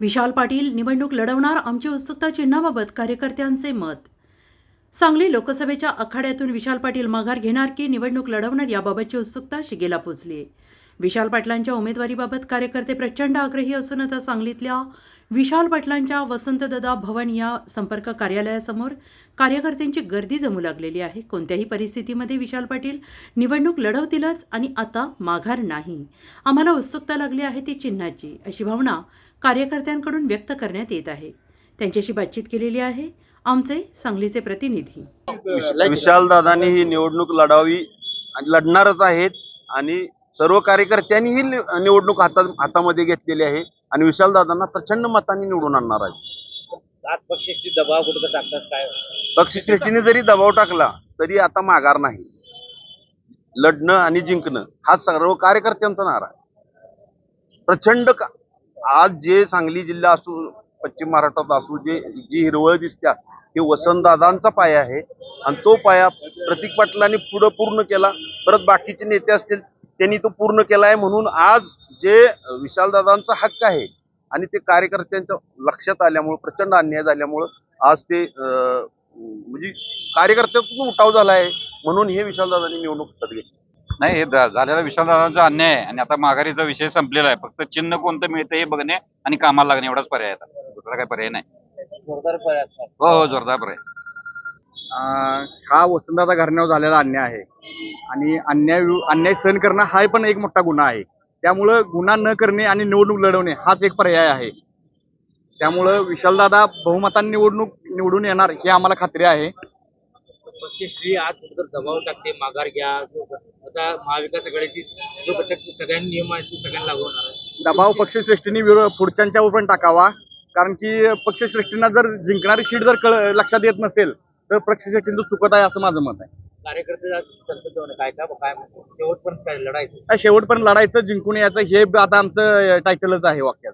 विशाल पाटील निवडणूक लढवणार आमची उत्सुकता चिन्हाबाबत कार्यकर्त्यांचे मत. सांगली लोकसभेच्या आखाड्यातून विशाल पाटील माघार घेणार की निवडणूक लढवणार याबाबतची उत्सुकता शिगेला पोचली. विशाल पाटलांच्या उमेदवारीबाबत कार्यकर्ते प्रचंड आग्रही असून आता सांगलीतल्या विशाल पाटलांच्या वसंतदादा भवन या संपर्क कार्यालयासमोर कार्यकर्त्यांची गर्दी जमू लागलेली आहे. कोणत्याही परिस्थितीमध्ये विशाल पाटील निवडणूक लढवतीलच आणि आता माघार नाही. आम्हाला उत्सुकता लागली आहे ती चिन्हाची अशी भावना कार्यकर्त्यांकडून व्यक्त करण्यात येत आहे. त्यांच्याशी बातचीत केलेली आहे आमचे सांगलीचे प्रतिनिधी. विशाल दादांनी ही निवडणूक लढावी आणि लढणारच आहेत आणि सर्व कार्यकर्त्यांनी ही निवडणूक हातात हातामध्ये घेतलेली आहे. आणि विशाल दादांना प्रचंड मतांनी निवडून आणणार आहे. आज पक्षाची दबाव कुठं टाकतात काय? पक्षश्रेष्ठीने जरी दबाव टाकला तरी आता माघार नाही. लढणं आणि जिंकणं हा सर्व कार्यकर्त्यांचा नारा आहे. प्रचंड का- आज जे सांगली जिल्हा असू पश्चिम महाराष्ट्रात असू जे जी हिरवळ दिसत्या हे वसंतदादांचा पाया आहे. आणि तो पाया प्रतीक पाटलांनी पुढं पूर्ण केला. परत बाकीचे नेते असतील त्यांनी तो पूर्ण केला आहे म्हणून आज जे विशालदादांचा हक्क आहे आणि ते कार्यकर्त्यांच्या लक्षात आल्यामुळं प्रचंड अन्याय झाल्यामुळं आज ते म्हणजे कार्यकर्त्यातून उठाव झाला आहे म्हणून हे विशालदादांनी निवडणूक हातात घेतली. नाही हे झालेला विशालदादांचा अन्याय आहे आणि आता माघारीचा विषय संपलेला आहे. फक्त चिन्ह कोणतं मिळतं हे बघणे आणि कामाला लागणे एवढाच पर्याय आहे आता. दुसरा काही पर्याय नाही. जोरदार पर्याय. हो हो जोरदार पर्याय अं, हा वसंतदादा घराण्यावर झालेला अन्याय आहे. आणि अन्याय अन्याय सहन करणं हा पण एक मोठा गुन्हा आहे. त्यामुळं गुन्हा न करणे आणि निवडणूक लढवणे हाच एक पर्याय आहे. त्यामुळं विशालदादा बहुमतांनी निवडणूक निवडून येणार हे आम्हाला खात्री आहे. पक्षश्री आज कुठं दबाव टाकते माघार घ्या. आता महाविकास आघाडीची जो घटक सगळ्यांनी नियम आहेत ते सगळ्यांना लागू होणार आहे. दबाव पक्षश्रेष्ठींनी विरो पुढच्यांच्यावर पण टाकावा. कारण की पक्षश्रेष्ठींना जर जिंकणारी सीट जर कळ लक्षात येत नसेल तर पक्षश्रेष्ठींचं चुकत आहे असं माझं मत आहे. कार्यकर्ते काय म्हणतो? शेवटपर्यंत काय लढायचं? काय शेवटपर्यंत लढायचं जिंकून यायचं हे आता आमचं टायटलच आहे वाक्यात